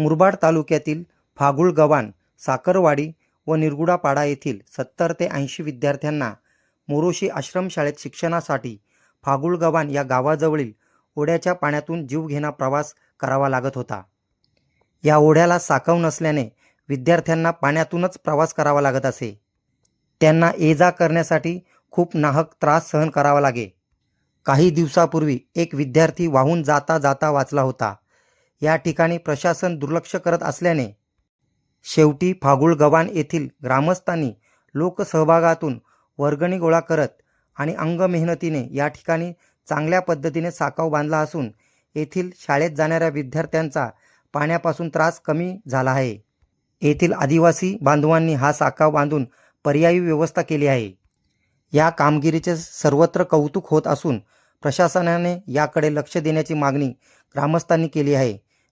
मुरबाड तालुक्यातील फागुळ गव्हाण साखरवाडी व निरगुडापाडा येथील सत्तर ते ऐंशी विद्यार्थ्यांना मोरोशी आश्रमशाळेत शिक्षणासाठी फागुळ गव्हाण या गावाजवळील ओढ्याच्या पाण्यातून जीवघेणा प्रवास करावा लागत होता. या ओढ्याला साकव नसल्याने विद्यार्थ्यांना पाण्यातूनच प्रवास करावा लागत असे. त्यांना ये जा करण्यासाठी खूप नाहक त्रास सहन करावा लागे. काही दिवसापूर्वी एक विद्यार्थी वाहून जाता जाता वाचला होता. या ठिकाणी प्रशासन दुर्लक्ष करत असल्याने शेवटी फागुळ गव्हाण येथील ग्रामस्थांनी लोकसहभागातून वर्गणी गोळा करत आणि अंग मेहनतीने या ठिकाणी चांगल्या पद्धतीने साकाव बांधला असून येथील शाळेत जाणाऱ्या विद्यार्थ्यांचा पाण्यापासून त्रास कमी झाला आहे. येथील आदिवासी बांधवांनी हा साकाव बांधून पर्यायी व्यवस्था केली आहे. या कामगिरीचे सर्वत्र कौतुक होत असून प्रशासनाने याकडे लक्ष देण्याची मागणी ग्रामस्थांनी केली आहे.